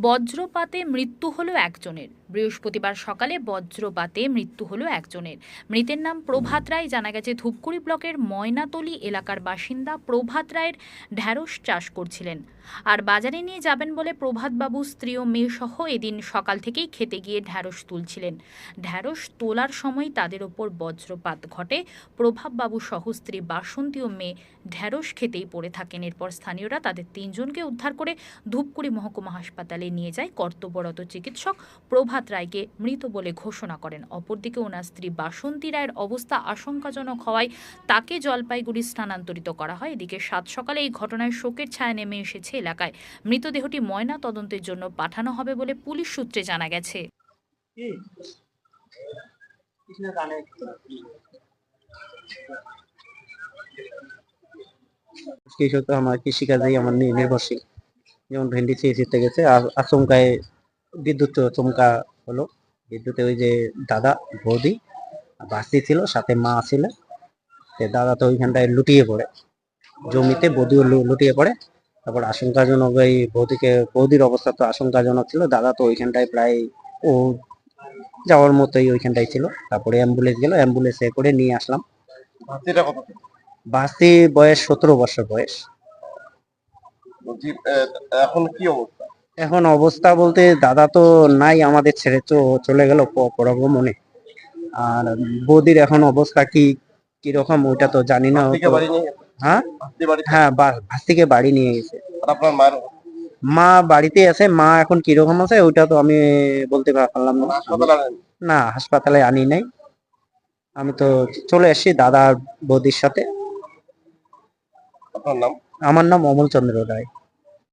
বজ্রপাতে মৃত্যু হলো একজনের। বৃহস্পতিবার সকালে বজ্রপাতে মৃত্যু হলো একজনের। মৃতের নাম প্রভাত রায়। জানা গেছে, ধূপগুড়ি ব্লকের ময়নাতলি এলাকার বাসিন্দা প্রভাত রায়ের ঢ্যাঁড়স চাষ করছিলেন। আর বাজারে নিয়ে যাবেন বলে প্রভাতবাবু, স্ত্রী ও মেয়ে সহ এদিন সকাল থেকেই খেতে গিয়ে ঢ্যাঁড়স তুলছিলেন। ঢ্যাঁড়স তোলার সময় তাদের ওপর বজ্রপাত ঘটে। প্রভাববাবু সহ স্ত্রী বাসন্তী ও মেয়ে ঢ্যাঁড়স খেতেই পড়ে থাকেন। এরপর স্থানীয়রা তাদের তিনজনকে উদ্ধার করে ধূপগুড়ি মহকুমা হাসপাতালে নিয়ে যায়। কর্তব্যরত চিকিৎসক প্রভাত রায়কে মৃত বলে ঘোষণা করেন। অপরদিকে ওনার স্ত্রী বাসন্তী রায়ের অবস্থা আশঙ্কাজনক হওয়ায় তাকে জলপাইগুড়ি স্থানান্তরিত করা হয়। এদিকে সাত সকালে এই ঘটনায় শোকের ছায়া নেমে এসেছে এলাকায়। মৃতদেহটি ময়না তদন্তের জন্য পাঠানো হবে বলে পুলিশ সূত্রে জানা গেছে। কৃষক আমার কৃষিকাজেই আমার নির্ভরশীল। যেমন ভেন্ডি চেয়ে সিএসিতে গেছে। আর আচমকায় বিদ্যুৎ চমকা হলো। বিদ্যুতে ওই যে দাদা বৌদি বাস্তি ছিল সাথে মা ছিল। দাদা তো ওইখানটায় লুটিয়ে পড়ে। জমিতে বৌদিও লুটিয়ে পড়ে। তারপর আশঙ্কাজনক ওই বৌদিকে বৌদির অবস্থা তো আশঙ্কাজনক ছিল। দাদা তো ওইখানটায় প্রায় ও যাওয়ার মতোই ওইখানটায় ছিল। তারপরে অ্যাম্বুলেন্স গেল অ্যাম্বুলেন্সে করে নিয়ে আসলাম। বাসি বয়স সতেরো বছর বয়স। এখন কি অবস্থা? এখন অবস্থা বলতে দাদা তো নাই আমাদের ছেড়ে তো চলে গেল পরগমনে। আর বৌদির এখন অবস্থা কি কীরকম ওইটা তো জানি না। হ্যাঁ? হ্যাঁ ভাস থেকে বাড়ি নিয়ে গেছে। আপনার মায়ের মা বাড়িতে আছে মা এখন কীরকম আছে ওইটা তো আমি বলতে পারলাম না। না হাসপাতালে আনি নাই। আমি তো চলে এসেছি দাদা বৌদির সাথে। আমার নাম অমল চন্দ্র রায়।